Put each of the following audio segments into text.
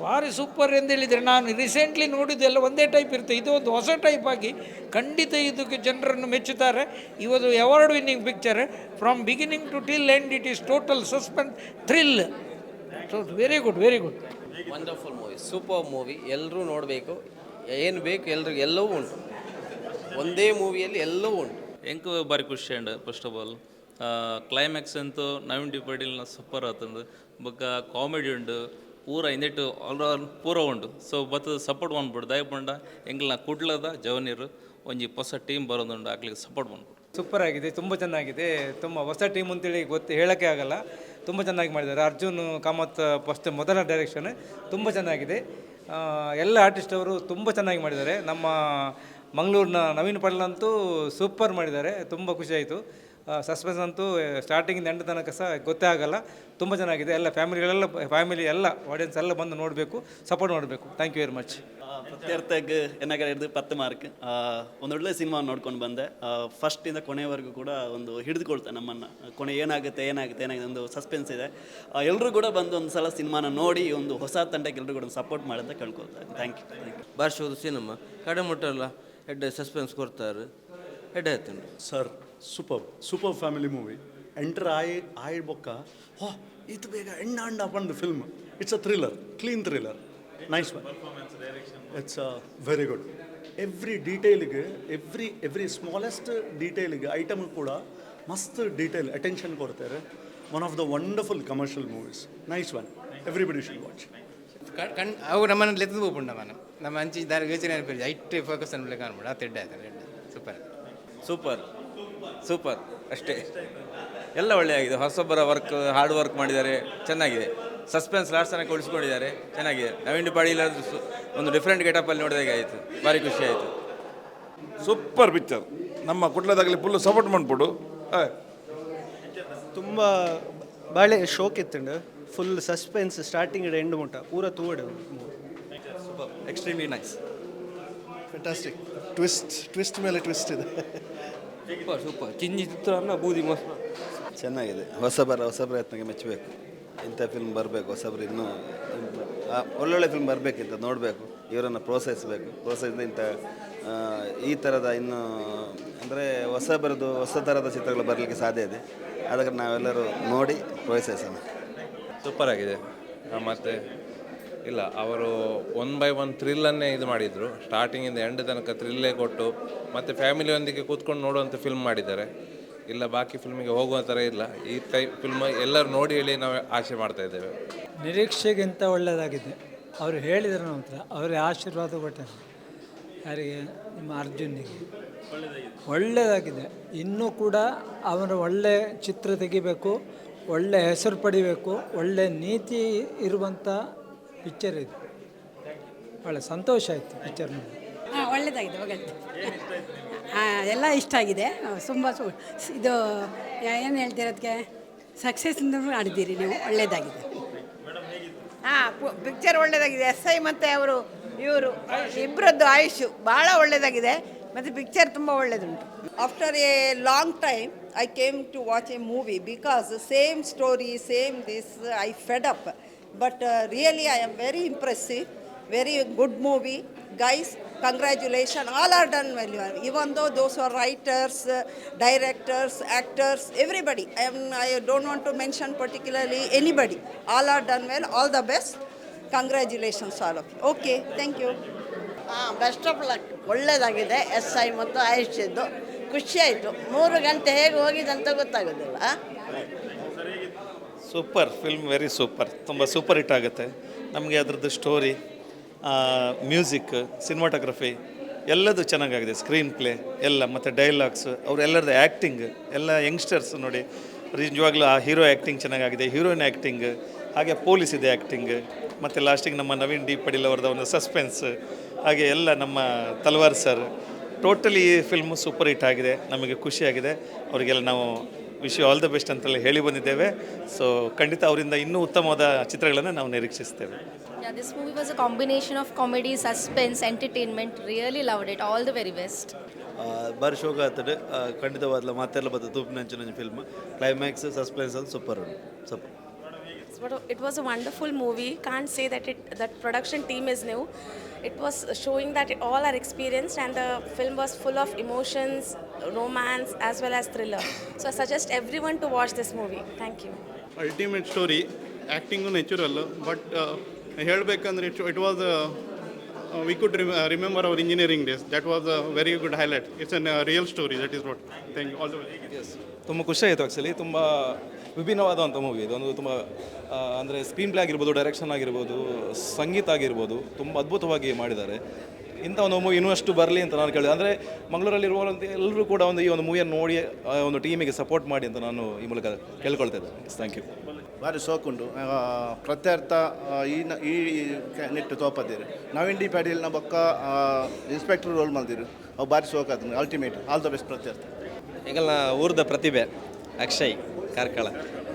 ಭಾರಿ ಸೂಪರ್ ಎಂದು ಹೇಳಿದರೆ ನಾನು ರೀಸೆಂಟ್ಲಿ ನೋಡಿದ್ದೆಲ್ಲ ಒಂದೇ ಟೈಪ್ ಇರುತ್ತೆ. ಇದು ಒಂದು ಹೊಸ ಟೈಪ್ ಆಗಿ ಖಂಡಿತ ಇದಕ್ಕೆ ಜನರನ್ನು ಮೆಚ್ಚುತ್ತಾರೆ. ಇವತ್ತು award winning picture from beginning to till end it is total suspense thrill so very good very good wonderful movie super movie ಎಲ್ಲರೂ ನೋಡಬೇಕು. ಏನು ಬೇಕು ಎಲ್ರಿಗೂ ಎಲ್ಲವೂ ಉಂಟು. ಒಂದೇ ಮೂವಿಯಲ್ಲಿ ಎಲ್ಲವೂ ಉಂಟು. ಎಂಕು ಬಾರಿ ಖುಷಿ and first of all climax ಅಂತೂ ನವೀನ್ ಡಿ ಪಾಟೀಲ್ನ ಸೂಪರ್ ಆತಂದು. ಬೊಕ್ಕ ಕಾಮಿಡಿ ಉಂಡು ಪೂರ ಇಂದಿಟ್ಟು ಆಲ್ ಪೂರ ಉಂಡು. ಸೊ ಬತ್ತ ಸಪೋರ್ಟ್ ಬಂದ್ಬಿಡು ದಯಪಂಡ ಎಂಗ್ಲ ಕುಡ್ಲದ ಜವನೀರು ಒಂಜಿ ಹೊಸ ಟೀಮ್ ಬರೋದುಂಡು, ಆಗ್ಲಿಕ್ಕೆ ಸಪೋರ್ಟ್ ಮಾಡ್ಬಿಡು ಸೂಪರ್ ಆಗಿದೆ, ತುಂಬ ಚೆನ್ನಾಗಿದೆ. ತುಂಬ ಹೊಸ ಟೀಮ್ ಅಂತೇಳಿ ಗೊತ್ತು ಹೇಳೋಕ್ಕೆ ಆಗಲ್ಲ. ತುಂಬ ಚೆನ್ನಾಗಿ ಮಾಡಿದ್ದಾರೆ. ಅರ್ಜುನ್, ಕಾಮತ್ ಫಸ್ಟ್ ಮೊದಲ ಡೈರೆಕ್ಷನ್ ತುಂಬ ಚೆನ್ನಾಗಿದೆ. ಎಲ್ಲ ಆರ್ಟಿಸ್ಟ್ ಅವರು ತುಂಬ ಚೆನ್ನಾಗಿ ಮಾಡಿದ್ದಾರೆ. ನಮ್ಮ ಮಂಗಳೂರಿನ ನವೀನ್ ಪಡ್ಲಂತೂ ಸೂಪರ್ ಮಾಡಿದ್ದಾರೆ. ತುಂಬ ಖುಷಿಯಾಯಿತು ಸಸ್ಪೆನ್ಸ್ ಅಂತೂ ಸ್ಟಾರ್ಟಿಂಗಿಂದ ಎಂಡ್ ತನಕ ಸಹ ಗೊತ್ತೇ ಆಗಲ್ಲ. ತುಂಬ ಚೆನ್ನಾಗಿದೆ ಎಲ್ಲ ಫ್ಯಾಮಿಲಿಗಳೆಲ್ಲ ಫ್ಯಾಮಿಲಿ ಎಲ್ಲ ಆಡಿಯನ್ಸ್ ಎಲ್ಲ ಬಂದು ನೋಡಬೇಕು ಸಪೋರ್ಟ್ ಮಾಡಬೇಕು. ಥ್ಯಾಂಕ್ ಯು ವೆರಿ ಮಚ್ ಪ್ರತ್ಯರ್ಥಕ್ಕೆ ಎನ್ನಗಡೆ ಹಿಡಿದು ಪತ್ತು ಮಾರ್ಕ್. ಒಂದೊಳ್ಳೆ ಒಳ್ಳೆ ಸಿನಿಮಾ ನೋಡ್ಕೊಂಡು ಬಂದೆ. ಫಸ್ಟಿಂದ ಕೊನೆಯವರೆಗೂ ಕೂಡ ಒಂದು ಹಿಡಿದುಕೊಳ್ತೆ ನಮ್ಮನ್ನು. ಕೊನೆ ಏನಾಗುತ್ತೆ ಏನಾಗುತ್ತೆ ಏನಾಗುತ್ತೆ ಒಂದು ಸಸ್ಪೆನ್ಸ್ ಇದೆ. ಎಲ್ಲರೂ ಕೂಡ ಬಂದು ಒಂದು ಸಲ ಸಿನಿಮಾನ ನೋಡಿ ಒಂದು ಹೊಸ ತಂಡಕ್ಕೆ ಎಲ್ಲರೂ ಕೂಡ ಸಪೋರ್ಟ್ ಮಾಡಿದ್ರೆ ಕೇಳ್ಕೊಳ್ತಾರೆ ಥ್ಯಾಂಕ್ ಯು ಥ್ಯಾಂಕ್ ಯು ಭಾಷೆ ಸಿನಿಮಾ ಕಡೆ ಮುಟ್ಟಲ್ಲ ಹೆಡ್ ಸಸ್ಪೆನ್ಸ್ ಕೊಡ್ತಾರೆ. ಹೆಡ್ ಆಯ್ತು sir super super family movie enter ಆಯಿ ಆಯಿ ಬೊಕ್ಕ ಓ ಇದು ಬೇಗ ಎಣ್ಣ ಅಂಡ ಬಂದು film it's a thriller clean thriller nice it's very good every ಡೀಟೇಲಿಗೆ every every smallest ಡೀಟೇಲಿಗೆ ಐಟಮ್ ಕೂಡ ಮಸ್ತ್ ಡೀಟೇಲ್ ಅಟೆನ್ಷನ್ ಕೊಡ್ತಾರೆ. One of the wonderful commercial movies nice one everybody should watch ಕಣ್ ಅವು ನಮ್ಮನ್ನು ಲೆತ್ತದ ಹೋಗ್ಬಿಡ ಮನ ನಮ್ಮ ಅಂಚಿ ದಾರಿ ಯೋಚನೆ ಐಟ್ ಫೋಕಸ್ ಅನ್ಬಿಲ್ಲ ಅನ್ಬಿಡ ತೆಡ್ಡ ಆಯ್ತಾರೆ ಆಯ್ತು ಸೂಪರ್ ಸೂಪರ್ ಸೂಪರ್ ಅಷ್ಟೇ. ಎಲ್ಲ ಒಳ್ಳೆಯಾಗಿದೆ. ಹೊಸೊಬ್ಬರ ವರ್ಕ್ ಹಾರ್ಡ್ ವರ್ಕ್ ಮಾಡಿದ್ದಾರೆ. ಚೆನ್ನಾಗಿದೆ. ಸಸ್ಪೆನ್ಸ್ ಲಾಸ್ಟ್ ತನಕ ಉಳಿಸ್ಕೊಂಡಿದ್ದಾರೆ. ಚೆನ್ನಾಗಿದೆ. ನವೀನ್ ಪಾಡಿ ಇಲ್ಲಾದರೂ ಸು- ಒಂದು ಡಿಫ್ರೆಂಟ್ ಗೆಟಪಲ್ಲಿ ನೋಡಿದಾಗೆ ಆಯಿತು. ಭಾರಿ ಖುಷಿ ಆಯಿತು. ಸೂಪರ್ ಪಿಕ್ಚರ್ ನಮ್ಮ ಕುಟ್ಲದಾಗಲಿ ಫುಲ್ ಸಪೋರ್ಟ್ ಮಾಡ್ಬಿಡು. ತುಂಬ ಬಾಳೆ ಶೋಕ್ ಇತ್ತುಂಡು. ಫುಲ್ ಸಸ್ಪೆನ್ಸ್ ಸ್ಟಾರ್ಟಿಂಗ್ ಎಂಡ್ ಮುಟ್ಟ ಪೂರ ತೂವಡು. Extremely nice fantastic twist twist ಮೇಲೆ ಟ್ವಿಸ್ಟ್ ಇದೆ. ಸೂಪರ್ ಸೂಪರ್ ಚಿಂಜಿ ಚಿತ್ರ ಬೂದಿ ಮೊಸರು ಚೆನ್ನಾಗಿದೆ. ಹೊಸಬರ ಹೊಸ ಪ್ರಯತ್ನಕ್ಕೆ ಮೆಚ್ಚಬೇಕು. ಇಂಥ ಫಿಲ್ಮ್ ಬರಬೇಕು ಹೊಸಬ್ರು ಇನ್ನೂ ಆ, ಒಳ್ಳೊಳ್ಳೆ ಫಿಲ್ಮ್ ಬರಬೇಕಿಂತ ನೋಡಬೇಕು ಇವರನ್ನು ಪ್ರೋತ್ಸಾಹಿಸಬೇಕು. ಪ್ರೋತ್ಸಾಹಿಸಿದ ಇಂಥ ಆ, ಈ ಥರದ ಇನ್ನು ಅಂದರೆ ಹೊಸಬರದು ಹೊಸ ಥರದ ಚಿತ್ರಗಳು ಬರಲಿಕ್ಕೆ ಸಾಧ್ಯ ಇದೆ. ಅದಕ್ಕೆ ನಾವೆಲ್ಲರೂ ನೋಡಿ ಪ್ರೋತ್ಸಾಹಿಸೋಣ. ಸೂಪರ್ ಆಗಿದೆ. ಆ, ಮತ್ತೆ ಇಲ್ಲ, ಅವರು ಒನ್ ಬೈ ಒನ್ ಥ್ರಿಲ್ಲನ್ನೇ ಇದು ಮಾಡಿದರು. ಸ್ಟಾರ್ಟಿಂಗಿಂದ ಎಂಡ್ ತನಕ ಥ್ರಿಲ್ಲೇ ಕೊಟ್ಟು, ಮತ್ತು ಫ್ಯಾಮಿಲಿಯೊಂದಿಗೆ ಕೂತ್ಕೊಂಡು ನೋಡುವಂಥ ಫಿಲ್ಮ್ ಮಾಡಿದ್ದಾರೆ. ಇಲ್ಲ, ಬಾಕಿ ಫಿಲ್ಮಿಗೆ ಹೋಗುವ ಥರ ಇಲ್ಲ. ಈ ಟೈಪ್ ಫಿಲ್ಮ್ ಎಲ್ಲರೂ ನೋಡಿ ಹೇಳಿ ನಾವು ಆಸೆ ಮಾಡ್ತಾ ಇದ್ದೇವೆ. ನಿರೀಕ್ಷೆಗಿಂತ ಒಳ್ಳೆಯದಾಗಿದೆ ಅವರು ಹೇಳಿದರು ನಂತರ ಅವರೇ ಆಶೀರ್ವಾದ ಕೊಟ್ಟರು ಯಾರಿಗೆ? ನಿಮ್ಮ ಅರ್ಜುನಿಗೆ ಒಳ್ಳೆಯದಾಗಿದೆ ಇನ್ನೂ ಕೂಡ ಅವರ ಒಳ್ಳೆ ಚಿತ್ರ ತೆಗಿಬೇಕು, ಒಳ್ಳೆ ಹೆಸರು ಪಡಿಬೇಕು, ಒಳ್ಳೆ ನೀತಿ ಇರುವಂಥ ಪಿಕ್ಚರ್ ಇದು. ಒಳ್ಳೆ ಸಂತೋಷ ಆಯಿತು ಪಿಕ್ಚರ್ ನೋಡಿ ಹಾಂ ಒಳ್ಳೆಯದಾಗಿದೆ ಒಳ್ಳೆದು ಹಾಂ ಎಲ್ಲ ಇಷ್ಟ ಆಗಿದೆ. ತುಂಬ ಸು ಇದು ಏನು ಹೇಳ್ತಿರೋದಕ್ಕೆ ಸಕ್ಸಸ್ ಆಡಿದ್ದೀರಿ ನೀವು. ಒಳ್ಳೆಯದಾಗಿದೆ ಹಾಂ ಪಿಕ್ಚರ್ ಒಳ್ಳೆಯದಾಗಿದೆ ಎಸ್ ಐ ಮತ್ತು ಅವರು ಇವರು ಇಬ್ಬರದ್ದು ಆಯುಷು ಭಾಳ ಒಳ್ಳೆಯದಾಗಿದೆ ಮತ್ತು ಪಿಕ್ಚರ್ ತುಂಬ ಒಳ್ಳೆಯದುಂಟು after a long time I came to watch a movie because same story same this I fed up but really I am very impressive very good movie guys congratulation all are done well even though those are writers directors actors everybody I am I don't want to mention particularly anybody all are done well all the best congratulations all of okay thank you ಹಾಂ best of luck ಒಳ್ಳೆಯದಾಗಿದೆ ಎಸ್ ಐ ಮತ್ತು ಆಯುಷ್ಯದ್ದು ಖುಷಿ ಆಯಿತು. ಮೂರು ಗಂಟೆ ಹೇಗೆ ಹೋಗಿದೆ ಅಂತ ಗೊತ್ತಾಗೋದಿಲ್ಲ. ಸೂಪರ್ ಫಿಲ್ಮ್ ವೆರಿ ಸೂಪರ್ ತುಂಬ ಸೂಪರ್ ಹಿಟ್ ಆಗುತ್ತೆ. ನಮಗೆ ಅದರದ್ದು ಸ್ಟೋರಿ ಮ್ಯೂಸಿಕ್ ಸಿನಿಮಾಟೋಗ್ರಫಿ ಎಲ್ಲದೂ ಚೆನ್ನಾಗಾಗಿದೆ. ಸ್ಕ್ರೀನ್ ಪ್ಲೇ ಎಲ್ಲ, ಮತ್ತು ಡೈಲಾಗ್ಸ್ ಅವರೆಲ್ಲರದ್ದು ಆ್ಯಕ್ಟಿಂಗ್ ಎಲ್ಲ ಯಂಗ್ಸ್ಟರ್ಸ್ ನೋಡಿ, ನಿಜವಾಗ್ಲೂ ಆ ಹೀರೋ ಆ್ಯಕ್ಟಿಂಗ್ ಚೆನ್ನಾಗಾಗಿದೆ. ಹೀರೋಯಿನ್ ಆ್ಯಕ್ಟಿಂಗ್ ಹಾಗೆ ಪೊಲೀಸ್ ಇದೆ ಆ್ಯಕ್ಟಿಂಗ್ ಮತ್ತು ಲಾಸ್ಟಿಗೆ ನಮ್ಮ ನವೀನ್ ಡಿ ಪಡೀಲ್ ಅವ್ರದ್ದು ಒಂದು ಸಸ್ಪೆನ್ಸ್ ಹಾಗೆ ಎಲ್ಲ ನಮ್ಮ ತಲ್ವಾರ್ ಸರ್ ಟೋಟಲಿ ಈ ಫಿಲ್ಮು ಸೂಪರ್ ಹಿಟ್ ಆಗಿದೆ. ನಮಗೆ ಖುಷಿಯಾಗಿದೆ ಅವರಿಗೆಲ್ಲ ನಾವು ವಿಶ್ ಆಲ್ ದ ಬೆಸ್ಟ್ ಅಂತೇಳಿ ಹೇಳಿ ಬಂದಿದ್ದೇವೆ. ಸೊ ಖಂಡಿತ ಅವರಿಂದ ಇನ್ನೂ ಉತ್ತಮವಾದ ಚಿತ್ರಗಳನ್ನು ನಾವು ನಿರೀಕ್ಷಿಸ್ತೇವೆ Yeah, this movie was a combination of comedy, suspense, entertainment. Really loved it. All the very best. ಬಾರಿ ಶೋಕ ಆಗ್ತದೆ. ಖಂಡಿತವಾದ ಮಾತೆಲ್ಲ ಬರ್ತದೆ. ತೂಪಿನಂಚಿನ ಫಿಲ್ಮ್ ಕ್ಲೈಮ್ಯಾಕ್ಸ್ ಸಸ್ಪೆನ್ಸ್ ಅದು ಸೂಪರ್ ಉಂಟು super but it was a wonderful movie. Can't say that it that production team is new. It was showing that it, all are experienced, and the film was full of emotions, romance, as well as thriller. So I suggest everyone to watch this movie. Thank you. Ultimate story acting natural but ಹೇಳಬೇಕಂದ್ರೆ it it was we could remember our engineering days that was a very good highlight it's an real story that is what thank you all the ತುಂಬ ಖುಷಿಯಾಯಿತು actually ತುಂಬ ವಿಭಿನ್ನವಾದಂಥ movie ಇದೊಂದು ತುಂಬ ಅಂದರೆ screen play ಆಗಿರ್ಬೋದು direction ಆಗಿರ್ಬೋದು ಸಂಗೀತ ಆಗಿರ್ಬೋದು ತುಂಬ ಅದ್ಭುತವಾಗಿ ಮಾಡಿದ್ದಾರೆ. ಇಂಥ ಒಂದು ಮೂವಿ ಇನ್ನಷ್ಟು ಬರಲಿ ಅಂತ ನಾನು ಕೇಳಿದೆ. ಅಂದರೆ ಮಂಗಳೂರಲ್ಲಿರುವಂಥ ಎಲ್ಲರೂ ಕೂಡ ಒಂದು ಈ ಒಂದು ಮೂವಿಯನ್ನು ನೋಡಿ ಆ ಒಂದು ಟೀಮಿಗೆ ಸಪೋರ್ಟ್ ಮಾಡಿ ಅಂತ ನಾನು ಈ ಮೂಲಕ ಕೇಳ್ಕೊಳ್ತಾ ಇದ್ದೆ ಥ್ಯಾಂಕ್ ಯು ಭಾರಿ ಸೋಕುಂಡು ಪ್ರತ್ಯರ್ಥ ಈ ನ- ಈ ನೆಟ್ಟು ತೋಪದಿರು. ನವೀನ್ ಡಿ ಪಾಟೀಲ್ ಬಕ್ಕ ಬೊಕ್ಕ ಇನ್ಸ್ಪೆಕ್ಟರ್ ರೋಲ್ ಮಾಡಿದ್ರು ಅವು ಭಾರಿ ಸೋಕಾದ್ರು ಅಲ್ಟಿಮೇಟ್ ಆಲ್ ದ ಬೆಸ್ಟ್ ಪ್ರತ್ಯರ್ಥ. ಎಂಕಲ್ನ ಊರ್ದ ಪ್ರತಿಭೆ ಅಕ್ಷಯ್. ಕಾರ್ಕಳ.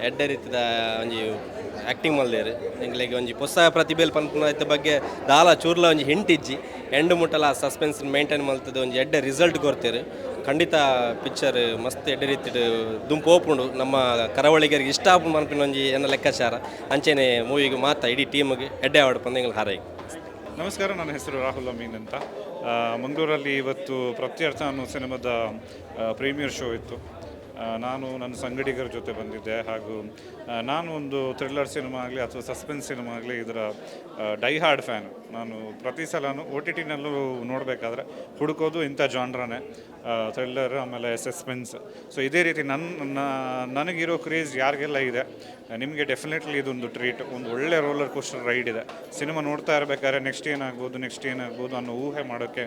ಎಡ್ಡೆ ರೀತಿದ ಒಂಜಿ ಆ್ಯಕ್ಟಿಂಗ್ ಮಲ್ದೇರು ಎಂಗ್ಲಿಗೆ ಒಂಜಿ ಹೊಸ ಪ್ರತಿಭೆಲ್ ಪನ್ಪುನ ಬಗ್ಗೆ ದಾಲ ಚೂರ್ಲ ಒಂಜಿ ಹಿಂಟಿಜ್ಜಿ ಎಂಡು ಮುಟ್ಟಲ ಸಸ್ಪೆನ್ಸ್ ಮೇಂಟೈನ್ ಮಲ್ತದ ಒಂಜಿ ಎಡ್ಡೆ ರಿಸಲ್ಟ್ ಕೊರ್ತೇರು ಖಂಡಿತ ಪಿಕ್ಚರ್ ಮಸ್ತ್ ಎಡ್ಡೆ ರೀತಿಡ್ ದುಂಪು ಓಪುಂಡು ನಮ್ಮ ಕರಾವಳಿಗರಿಗೆ ಇಷ್ಟ ಆಪುಂಡು ಮನ್ಪಿನ ಒಂಜಿ ಏನ ಲೆಕ್ಕಾಚಾರ. ಅಂಚೆನೆ ಮೂವಿಗೆ ಮಾತ ಇಡೀ ಟೀಮ್ಗೆ ಎಡ್ಡೆ ಆವಡ್ ಪಂದೆಂಗ್ಲ ಹಾರೈ ನಮಸ್ಕಾರ ನನ್ನ ಹೆಸರು ರಾಹುಲ್ ಅಮೀನ್ ಅಂತ. ಆ, ಮಂಗಳೂರಲ್ಲಿ ಇವತ್ತು ಪ್ರತ್ಯರ್ಥ ಅನ್ನೋ ಸಿನಿಮಾದ ಪ್ರೀಮಿಯರ್ ಶೋ ಇತ್ತು. ಆ, ನಾನು ನನ್ನ ಸಂಗಡಿಗರ ಜೊತೆ ಬಂದಿದ್ದೆ ಹಾಗೂ ನಾನು ಒಂದು ಥ್ರಿಲ್ಲರ್ ಸಿನಿಮಾ ಆಗಲಿ ಅಥವಾ ಸಸ್ಪೆನ್ಸ್ ಸಿನಿಮಾ ಆಗಲಿ ಇದರ ಡೈ ಹಾರ್ಡ್ ಫ್ಯಾನ್. ನಾನು ಪ್ರತಿ ಸಲನೂ ಓ ಟಿ ಟಿನಲ್ಲೂ ನೋಡಬೇಕಾದ್ರೆ ಹುಡುಕೋದು ಇಂಥ ಜಾನ್ರನೇ ಥ್ರಿಲ್ಲರ್, ಆಮೇಲೆ ಸಸ್ಪೆನ್ಸ್. ಸೊ ಇದೇ ರೀತಿ ನನ್ನ ನನಗಿರೋ ಕ್ರೇಜ್ ಯಾರಿಗೆಲ್ಲ ಇದೆ, ನಿಮಗೆ ಡೆಫಿನೆಟ್ಲಿ ಇದೊಂದು ಟ್ರೀಟ್, ಒಂದು ಒಳ್ಳೆ ರೋಲರ್ ಕೋಸ್ಟರ್ ರೈಡ್ ಇದೆ. ಸಿನಿಮಾ ನೋಡ್ತಾ ಇರಬೇಕಾದ್ರೆ ನೆಕ್ಸ್ಟ್ ಏನಾಗ್ಬೋದು ನೆಕ್ಸ್ಟ್ ಏನಾಗ್ಬೋದು ಅನ್ನೋ ಊಹೆ ಮಾಡೋಕ್ಕೆ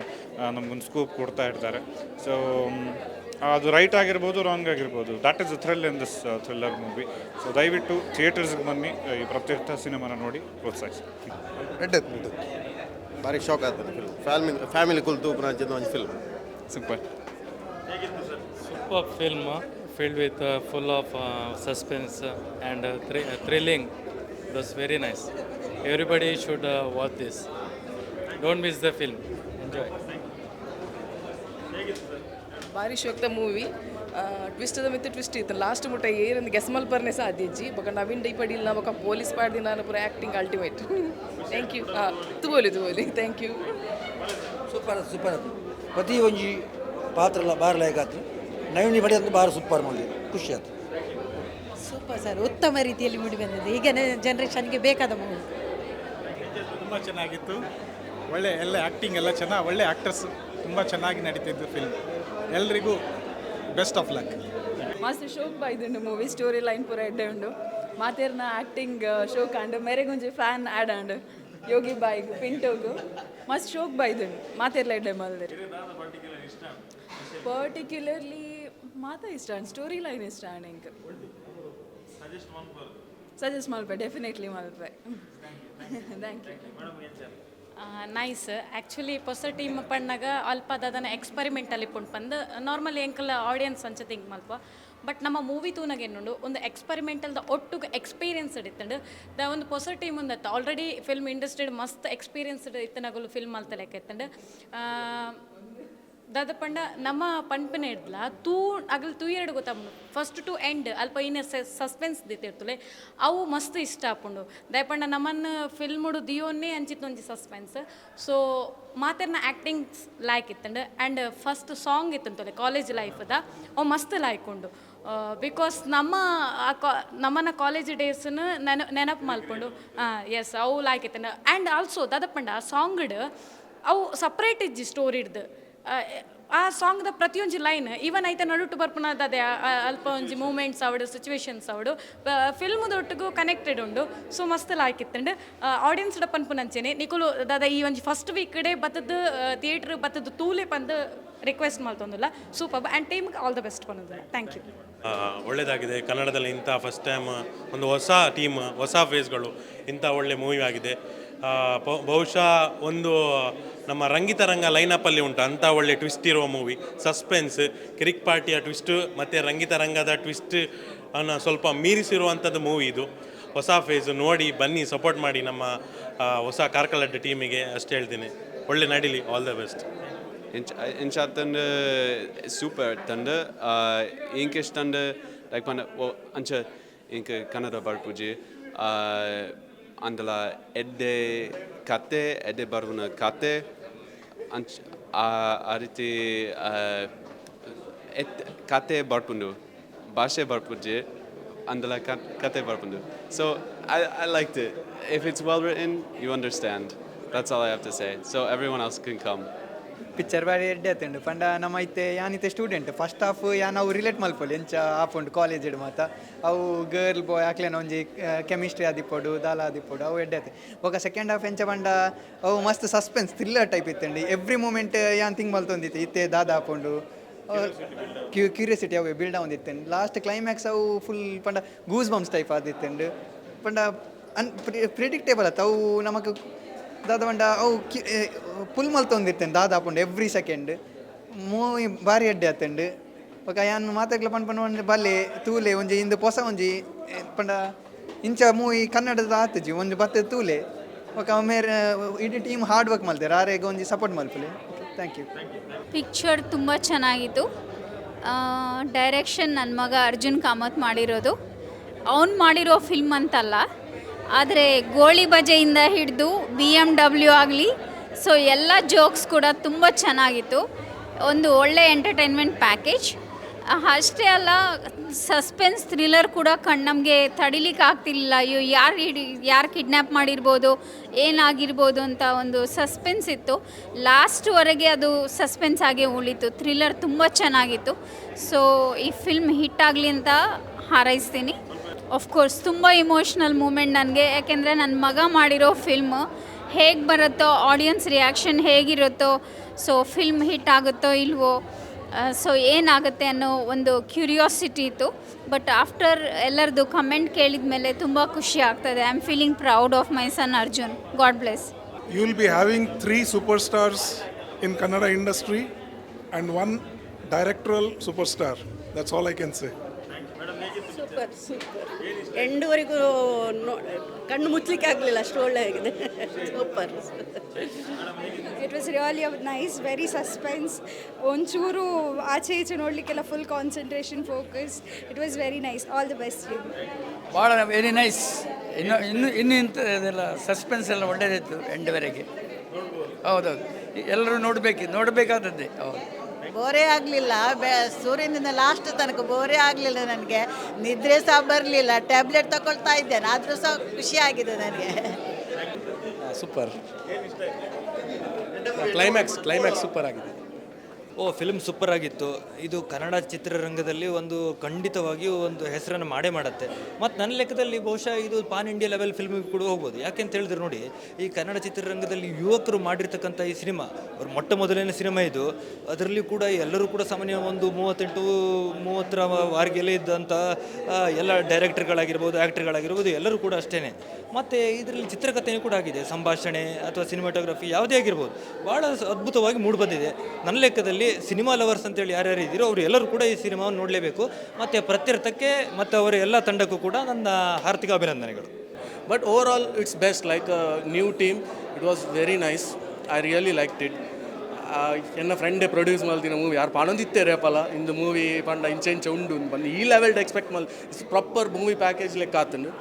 ನಮಗೊಂದು ಸ್ಕೂಪ್ ಕೊಡ್ತಾ ಇರ್ತಾರೆ. ಸೊ ಅದು ರೈಟ್ ಆಗಿರ್ಬೋದು ರಾಂಗ್ ಆಗಿರ್ಬೋದು. That is a thrill in this thriller movie so ದಯವಿಟ್ಟು ಥಿಯೇಟರ್ಸ್ಗೆ ಬನ್ನಿ ಈ ಪ್ರತ್ಯರ್ಥ ಸಿನಿಮಾನ ನೋಡಿ ಪ್ರೋತ್ಸಾಹಿಸಿ. ರೆಡ್ ಭಾರಿ ಶಾಕ್ ಆಗ್ತದೆ ಫಿಲ್ಮ್ ಫ್ಯಾಮಿಲಿ ಫ್ಯಾಮಿಲಿ ಕುಲ್ತು ಪುನಃ ಒಂದು film super Superb film full filled with and full of Dus suspense nice and uh, should uh, thrilling. It was very nice. Everybody ಭಾರಿ ಶೋಕ್ತ ಮೂವಿ. ಟ್ವಿಸ್ಟದ ಮಿತ್ತು ಟ್ವಿಸ್ಟ್ ಇತ್ತು. ಲಾಸ್ಟ್ ಮುಟ್ಟ ಏರಂದು ಗೆಸ್ಮಲ್ ಪರ್ನೆ ಸಹ ಅದಿಜ್ಜಿ ಬೊಕ ನವೀನ್ ಡೈ ಪಡಿಲ್ ನಾ ಬೊಕ ಪೊಲೀಸ್ ಪಾಡ್ದಿ ನಾನು ಪೂರ ಆ್ಯಕ್ಟಿಂಗ್ ಅಲ್ಟಿಮೇಟ್ ಥ್ಯಾಂಕ್ ಯು ಹಾಂ ತುಗೋಲಿ ತುಗೋಲಿ ಥ್ಯಾಂಕ್ ಯು ಸೂಪರ್ ಸೂಪರ್ ಅದು. ಪ್ರತಿ ಒಂಜಿ ಪಾತ್ರ ಎಲ್ಲ ಬಾರಿ ಲೈಕ್ ಆಯ್ತು ನವೀನ್ ಪಡಿ ಅಂತ ಬಾರಿ ಸೂಪರ್ ಮಾಡಿ ಖುಷಿ ಆಯ್ತು ಸೂಪರ್ ಸರ್ ಉತ್ತಮ ರೀತಿಯಲ್ಲಿ ಮೂಡಿ ಬಂದಿದೆ ಈಗಿನ ಜನ್ರೇಷನ್ಗೆ ಬೇಕಾದ ಮೂವಿ. ತುಂಬ ಚೆನ್ನಾಗಿತ್ತು. ಒಳ್ಳೆ ಎಲ್ಲ ಆ್ಯಕ್ಟಿಂಗ್ ಎಲ್ಲ ಚೆನ್ನಾಗಿ ಒಳ್ಳೆ ಆ್ಯಕ್ಟರ್ಸ್ ತುಂಬ ಚೆನ್ನಾಗಿ ನಡೀತಿದ್ದು ಫಿಲ್ಮ್ ಎಲ್ರಿಗೂ ಬೆಸ್ಟ್ ಆಫ್ ಲಕ್ ಮಸ್ತ್ ಶೋಕ್ ಬೈದುಂಡು ಮೂವಿ ಸ್ಟೋರಿ ಲೈನ್ ಪೂರ ಎಡ್ಡೆ ಉಂಡು. ಮಾತೇರ್ನ ಆಕ್ಟಿಂಗ್ ಶೋಕ್ ಅಂಡು ಮೇರೆಗೊಂಜಿ ಫ್ಯಾನ್ ಆ್ಯಡ್ ಅಂಡು ಯೋಗಿ ಬಾಯ್ ಪಿಂಟೋಗು ಮಸ್ತ್ ಶೋಕ್ ಬೈದುಂಡು ಮಾತೇರ್ಲ ಎಡ್ಡೆ ಮಲ್ದಿರಿ ಪರ್ಟಿಕ್ಯುಲರ್ಲಿ ಮಾತ ಇಷ್ಟ ಅಂಡ್ ಸ್ಟೋರಿ ಲೈನ್ ಇಷ್ಟ ಅಂಡ್ ಇಂಕ್ ಸಜೆಸ್ಟ್ ಮಲ್ಪೆ. ಡೆಫಿನೆಟ್ಲಿ ಮಲ್ಪೆ ಥ್ಯಾಂಕ್ ಯು ನೈಸ್ ಆ್ಯಕ್ಚುಲಿ ಹೊಸ ಟೀಮ್ ಪಣ್ಣಾಗ ಅಲ್ಪ ಅದನ್ನು ಎಕ್ಸ್ಪರಿಮೆಂಟಲ್ಲಿ ಪುಂಡು ಬಂದು ನಾರ್ಮಲ್ ಎಂಕಲ್ ಆಡಿಯನ್ಸ್ ಅಂಚ ಥಿಂಕ್ ಮಲ್ಪ ಬಟ್ ನಮ್ಮ ಮೂವಿ ತೂನಾಗ ಏನುಂಡು ಒಂದು ಎಕ್ಸ್ಪರಿಮೆಂಟಲ್ದ ಒಟ್ಟು ಎಕ್ಸ್ಪೀರಿಯನ್ಸ್ ಇತ್ತಂಡು ದ ಒಂದು ಹೊಸ ಟೀಮ್ ಉಂದತ್ತ ಆಲ್ರೆಡಿ ಫಿಲ್ಮ್ ಇಂಡಸ್ಟ್ರಿಡ್ ಮಸ್ತ್ ಎಕ್ಸ್ಪೀರಿಯನ್ಸ್ಡ್ ಇತ್ತನಾಗಲು ಫಿಲ್ಮ್ ಅಲ್ತ ಲೆಕ್ಕ ಇತ್ತಂಡು ದಾದ ಪಂಡ ನಮ್ಮ ಪಂಪಿನ ಇಡ್ಲ ತೂ, ಅಗಲ್ ತೂ ಎರಡು ಗೊತ್ತಾಪುಂಡು ಫಸ್ಟ್ ಟು ಎಂಡ್ ಅಲ್ಪ ಇನ್ನ ಸಸ್ಪೆನ್ಸ್ ದಿತ್ತಿರ್ತುಲೆ ಅವು ಮಸ್ತ್ ಇಷ್ಟ ಆಪುಂಡು. ದಯಪಂಡ ನಮ್ಮನ್ನ ಉಡು ದಿಯೋನ್ನೇ ಅಂಚಿತ್ತು ಒಂಜಿ ಸಸ್ಪೆನ್ಸ್ ಸೊ ಮಾತೆರ್ನ ಆ್ಯಕ್ಟಿಂಗ್ ಲಾಯ್ಕ್ ಇತ್ತಂಡು ಆ್ಯಂಡ್ ಫಸ್ಟ್ ಸಾಂಗ್ ಇತ್ತಂತಲೆ ಕಾಲೇಜ್ ಲೈಫದ ಅವು ಮಸ್ತ್ ಲಾಯ್ಕ್ ಉಂಡು ಬಿಕಾಸ್ ನಮ್ಮ ನಮ್ಮನ್ನ ಕಾಲೇಜ್ ಡೇಸ್ನ ನೆನ, ನೆನಪು ಮಲ್ಪುಂಡು. ಎಸ್ ಅವು ಲಾಯ್ಕ್ ಇತ್ತಂಡು ಆ್ಯಂಡ್ ಆಲ್ಸೋ ದಾದಪ್ಪಂಡ ಸಾಂಗ್ಡ್ ಅವು ಸಪ್ರೇಟ್ ಇಜ್ಜಿ ಸ್ಟೋರಿಡ್ದು ಆ ಸಾಂಗ್ದ ಪ್ರತಿಯೊಂದು ಲೈನ್ ಈವನ್ ಐತೆ ನಡುಟ್ಟು ಬರ್ಪುನದೇ ಅಲ್ಪ ಒಂಜಿ ಮೂಮೆಂಟ್ಸ್ ಅವಡು ಸಿಚುವೇಶನ್ಸ್ ಅವಡು ಫಿಲ್ಮ್ದೊಟ್ಟಿಗೂ ಕನೆಕ್ಟೆಡ್ ಉಂಡು ಸೊ ಮಸ್ತ್ ಲಾಯ್ಕಿತ್ತಂಡು ಆಡಿಯನ್ಸ್ ಪನ್ಪುನಂಚೆನೆ ನಿಕುಲು ದಾದ ಈ ಒಂಜಿ ಫಸ್ಟ್ ವೀಕ್ ವೀಕ್ಡೆ ಬತ್ತದ್ದು ಥಿಯೇಟ್ರ್ ಬತ್ತದ್ದು ತೂಲೆ ಬಂದು ರಿಕ್ವೆಸ್ಟ್ ಮಾಡ್ತೊಂದಿಲ್ಲ ಸೂಪರ್ ಆ್ಯಂಡ್ ಟೀಮ್ಗೆ ಆಲ್ ದ ಬೆಸ್ಟ್ ಕೊನೋದಿಲ್ಲ ಥ್ಯಾಂಕ್ ಯು ಒಳ್ಳೇದಾಗಿದೆ. ಒಳ್ಳೆಯದಾಗಿದೆ ಕನ್ನಡದಲ್ಲಿ ಇಂಥ ಫಸ್ಟ್ ಟೈಮ್ ಒಂದು ಹೊಸ ಟೀಮ್ ಹೊಸ ಫೇಸ್ಗಳು ಇಂಥ ಒಳ್ಳೆ ಮೂವಿ ಆಗಿದೆ. ಬಹುಶಃ ಒಂದು ನಮ್ಮ ರಂಗಿತ ರಂಗ ಲೈನಪ್ಪಲ್ಲಿ ಉಂಟು. ಅಂಥ ಒಳ್ಳೆ ಟ್ವಿಸ್ಟ್ ಇರುವ ಮೂವಿ ಸಸ್ಪೆನ್ಸ್ ಕಿರಿಕ್ ಪಾರ್ಟಿಯ ಟ್ವಿಸ್ಟ್ ಮತ್ತು ರಂಗಿತ ರಂಗದ ಟ್ವಿಸ್ಟ್ ಅನ್ನು ಸ್ವಲ್ಪ ಮೀರಿಸಿರುವಂಥದ್ದು ಮೂವಿ ಇದು. ಹೊಸ ಫೇಸ್ ನೋಡಿ, ಬನ್ನಿ ಸಪೋರ್ಟ್ ಮಾಡಿ ನಮ್ಮ ಹೊಸ ಕಾರ್ಕಳಡ್ಡ ಟೀಮಿಗೆ ಅಷ್ಟು ಹೇಳ್ತೀನಿ. ಒಳ್ಳೆ ನಡೀಲಿ all the best In super ತಂದೆ tande inke ಲೈಕ್ ಪಂಡ pan anche ಇಂಕೆ Kannada andala ede kate, ede baruna kate, ariti et kate barpundu, bashe barpuje, andala kate barpundu. So I, I liked it. If it's well written, you understand. That's all I have to say. So everyone else can come. Picture ಬಾರಿ ಎಡ್ಡೆ ಆತುಂಡು ಪಂಡ ನಮ್ಮ ಐತೆ ಯಾನಿತ್ತೆ student first half ಯಾನ್ ಅವು relate ಮಲ್ಪೊಲಿ ಎಂಚ ಆಪುಂಡು ಕಾಲೇಜ್ ಇಡು ಮಾತ ಅವು ಗರ್ಲ್ ಬಾಯ್ ಆಕ್ಲೇನ ಒಂಜಿ ಕೆಮಿಸ್ಟ್ರಿ ಆದಿಪ್ಪೊಡು ದಾಲ ಆದಿಪ್ಪೊಡು ಅವು ಎಡ್ಡೆ ಆತೆ ಬೊಕ ಸೆಕೆಂಡ್ ಹಾಫ್ ಎಂಚ ಪಂಡ ಅವು ಮಸ್ತ್ ಸಸ್ಪೆನ್ಸ್ ಥ್ರಿಲ್ಲರ್ ಟೈಪ್ ಇತ್ತಂಡಿ ಎವ್ರಿ ಮೂಮೆಂಟ್ ಯಾನ್ ತಿಂಗ್ ಮಲ್ತೊಂದಿತ್ತು. ಇತ್ತೆ ದಾದ ಹಾಕೊಂಡು ಕ್ಯೂ ಕ್ಯೂರಿಯಾಸಿಟಿ ಅವು ಬಿಲ್ಡ್ ಇತ್ತೆ. ಲಾಸ್ಟ್ ಕ್ಲೈಮ್ಯಾಕ್ಸ್ ಅವು ಫುಲ್ ಪಂಡ ಗೂಸ್ ಬಂಪ್ಸ್ ಟೈಪ್ ಆದಿತ್ತಂಡು ಪಂಡ ಅನ್ ಪ್ರಿಡಿಕ್ಟೇಬಲ್ ಆತ. ಅವು ನಮಕ್ ದಾದ ಪಂಡ ಅವು ಪುಲ್ ಮಲ್ತೊಂದಿರ್ತೇನೆ ದಾದ ಪಂಡ ಎವ್ರಿ ಸೆಕೆಂಡ್ ಮೂವಿ ಭಾರಿ ಅಡ್ಡೆ ಆತಂಡು. ಒಕ ಯಾನ್ ಮಾತಾಗ್ಲ ಪಂಡ ಪಂಡ ಒಂಜಿ ಬಲ್ಲೆ, ತೂಲೆ, ಒಂಜಿ ಇಂದು ಪೊಸ ಒಂಜಿ ಪಂಡ, ಇಂಚ ಮೂವಿ ಕನ್ನಡದ ಆತಜಿ ಒಂದು ಬತ್ತ ತೂಲೆ. ಒಕ ಮೇರೆ ಇಡೀ ಟೀಮ್ ಹಾರ್ಡ್ ವರ್ಕ್ ಮಲ್ತಾರೆ ಆರೆಗ ಒಂಜಿ ಸಪೋರ್ಟ್ ಮಲ್ಪಲೆ. ಥ್ಯಾಂಕ್ ಯು ಪಿಕ್ಚರ್ ತುಂಬ ಚೆನ್ನಾಗಿತ್ತು. ಡೈರೆಕ್ಷನ್ ನನ್ನ ಮಗ ಅರ್ಜುನ್ ಕಾಮತ್ ಮಾಡಿರೋದು. ಅವ್ನು ಮಾಡಿರೋ ಫಿಲ್ಮ್ ಅಂತಲ್ಲ ಆದರೆ ಗೋಳಿ ಬಜೆಯಿಂದ ಹಿಡಿದು ಬಿ ಎಂ ಡಬ್ಲ್ಯೂ ಆಗಲಿ ಸೊ ಎಲ್ಲ ಜೋಕ್ಸ್ ಕೂಡ ತುಂಬ ಚೆನ್ನಾಗಿತ್ತು. ಒಂದು ಒಳ್ಳೆ ಎಂಟರ್ಟೈನ್ಮೆಂಟ್ ಪ್ಯಾಕೇಜ್ ಅಷ್ಟೇ ಅಲ್ಲ ಸಸ್ಪೆನ್ಸ್ ಥ್ರಿಲ್ಲರ್ ಕೂಡ ಕಣ್ ನಮಗೆ ತಡಿಲಿಕ್ಕೆ ಆಗ್ತಿರ್ಲಿಲ್ಲ. ಅಯ್ಯೋ, ಯಾರು ಹಿಡಿ, ಯಾರು ಕಿಡ್ನ್ಯಾಪ್ ಮಾಡಿರ್ಬೋದು, ಏನಾಗಿರ್ಬೋದು ಅಂತ ಒಂದು ಸಸ್ಪೆನ್ಸ್ ಇತ್ತು. ಲಾಸ್ಟ್ವರೆಗೆ ಅದು ಸಸ್ಪೆನ್ಸ್ ಆಗೇ ಉಳಿತು. ಥ್ರಿಲ್ಲರ್ ತುಂಬ ಚೆನ್ನಾಗಿತ್ತು. ಸೊ ಈ ಫಿಲ್ಮ್ ಹಿಟ್ ಆಗಲಿ ಅಂತ ಹಾರೈಸ್ತೀನಿ. ಕೋರ್ಸ್ ತುಂಬ ಇಮೋಷ್ನಲ್ ಮೂಮೆಂಟ್ ನನಗೆ. ಯಾಕೆಂದರೆ ನನ್ನ ಮಗ ಮಾಡಿರೋ ಫಿಲ್ಮ್ ಹೇಗೆ ಬರುತ್ತೋ ಆಡಿಯನ್ಸ್ ರಿಯಾಕ್ಷನ್ ಹೇಗಿರುತ್ತೋ ಸೊ ಫಿಲ್ಮ್ ಹಿಟ್ ಆಗುತ್ತೋ ಇಲ್ವೋ ಸೊ ಏನಾಗುತ್ತೆ ಅನ್ನೋ ಒಂದು ಕ್ಯೂರಿಯಾಸಿಟಿ ಇತ್ತು. ಬಟ್ ಆಫ್ಟರ್ ಎಲ್ಲರದು ಕಮೆಂಟ್ ಕೇಳಿದ ಮೇಲೆ ತುಂಬ ಖುಷಿ ಆಗ್ತದೆ. I am feeling proud of my son Arjun God bless you will be having three super stars in Kannada industry and one directorial super star that's all I can say. Super super ಎಂಡುವರೆಗೂ no ಕಣ್ಣು ಮುಚ್ಚಲಿಕ್ಕೆ ಆಗಲಿಲ್ಲ ಅಷ್ಟು ಒಳ್ಳೆಯಾಗಿದೆ super it was really nice very suspense ಒಂಚೂರು ಆಚೆ ಈಚೆ ನೋಡಲಿಕ್ಕೆಲ್ಲ full concentration focus it was very nice all the best you ಭಾಳ very nice ಇನ್ನು ಇನ್ನು ಇನ್ನು ಇಂಥದ್ದೆಲ್ಲ ಸಸ್ಪೆನ್ಸ್ ಎಲ್ಲ ಒಳ್ಳೆಯದಿತ್ತು ಎಂಡ್ವರೆಗೆ. ಹೌದೌದು. ಎಲ್ಲರೂ ನೋಡಬೇಕು ನೋಡಬೇಕಾದದ್ದೇ. ಹೌದು. ಬೋರೇ ಆಗಲಿಲ್ಲ. ಬೆ, ಸೂರ್ಯನಿಂದ ಲಾಸ್ಟ್ ತನಕ ಬೋರೇ ಆಗಲಿಲ್ಲ ನನಗೆ. ನಿದ್ರೆ ಸಹ ಬರಲಿಲ್ಲ. ಟ್ಯಾಬ್ಲೆಟ್ ತಗೊಳ್ತಾ ಇದ್ದೇನೆ. ಆದರೂ ಸಹ ಖುಷಿಯಾಗಿದೆ ನನಗೆ. ಸೂಪರ್ ಕ್ಲೈಮ್ಯಾಕ್ಸ್ ಕ್ಲೈಮ್ಯಾಕ್ಸ್ ಸೂಪರ್ ಆಗಿದೆ. ಓ ಫಿಲ್ಮ್ ಸೂಪರ್ ಆಗಿತ್ತು. ಇದು ಕನ್ನಡ ಚಿತ್ರರಂಗದಲ್ಲಿ ಒಂದು ಖಂಡಿತವಾಗಿಯೂ ಒಂದು ಹೆಸರನ್ನು ಮಾಡೇ ಮಾಡುತ್ತೆ. ಮತ್ತು ನನ್ನ ಲೆಕ್ಕದಲ್ಲಿ ಬಹುಶಃ ಇದು ಪಾನ್ ಇಂಡಿಯಾ ಲೆವೆಲ್ ಫಿಲ್ಮಿಗೆ ಕೂಡ ಹೋಗ್ಬೋದು. ಯಾಕೆಂತ ಹೇಳಿದ್ರೆ ನೋಡಿ, ಈ ಕನ್ನಡ ಚಿತ್ರರಂಗದಲ್ಲಿ ಯುವಕರು ಮಾಡಿರ್ತಕ್ಕಂಥ ಈ ಸಿನಿಮಾ, ಅವ್ರ ಮೊಟ್ಟ ಮೊದಲನೇ ಸಿನಿಮಾ ಇದು. ಅದರಲ್ಲಿ ಕೂಡ ಎಲ್ಲರೂ ಕೂಡ ಸಾಮಾನ್ಯ ಒಂದು ಮೂವತ್ತೆಂಟು, ಮೂವತ್ತರ ವಾರಿಗೆಲ್ಲೇ ಇದ್ದಂಥ ಎಲ್ಲ ಡೈರೆಕ್ಟರ್ಗಳಾಗಿರ್ಬೋದು ಆ್ಯಕ್ಟರ್ಗಳಾಗಿರ್ಬೋದು ಎಲ್ಲರೂ ಕೂಡ ಅಷ್ಟೇ ಮತ್ತು ಇದರಲ್ಲಿ ಚಿತ್ರಕಥೆಯೂ ಕೂಡ ಆಗಿದೆ. ಸಂಭಾಷಣೆ ಅಥವಾ ಸಿನಿಮಾಟೋಗ್ರಫಿ ಯಾವುದೇ ಆಗಿರ್ಬೋದು. ಭಾಳ ಅದ್ಭುತವಾಗಿ ಮೂಡಿಬಂದಿದೆ ನನ್ನ ಲೆಕ್ಕದಲ್ಲಿ ಸಿನಿಮಾ ಲವರ್ಸ್ ಅಂತೇಳಿ ಯಾರ್ಯಾರು ಇದ್ದೀರೋ ಅವರು ಎಲ್ಲರೂ ಕೂಡ ಈ ಸಿನಿಮಾವನ್ನು ನೋಡಲೇಬೇಕು. ಮತ್ತು ಪ್ರತ್ಯರ್ಥಕ್ಕೆ ಮತ್ತು ಅವರ ಎಲ್ಲ ತಂಡಕ್ಕೂ ಕೂಡ ನನ್ನ ಹಾರ್ದಿಕ ಅಭಿನಂದನೆಗಳು. But overall it's best like new team it was very nice I really like it ಎನ್ನ ಫ್ರೆಂಡೇ ಪ್ರೊಡ್ಯೂಸ್ ಮಲ್ತಿನ ಮೂವಿ ಯಾರು ಪಣದಿತ್ತೆ ರೇಪಲ ಇಂದು ಮೂವಿ ಪಂಡ ಇಂಚೆ ಇಂಚೆ ಉಂಡು ಬಂದು ಈ ಲೆವೆಲ್ಡ್ ಎಕ್ಸ್ಪೆಕ್ಟ್ ಮಲ್ ಪ್ರಾಪರ್ ಮೂವಿ ಪ್ಯಾಕೇಜ್ ಲೆಕ್ಕ ಆತಂಡು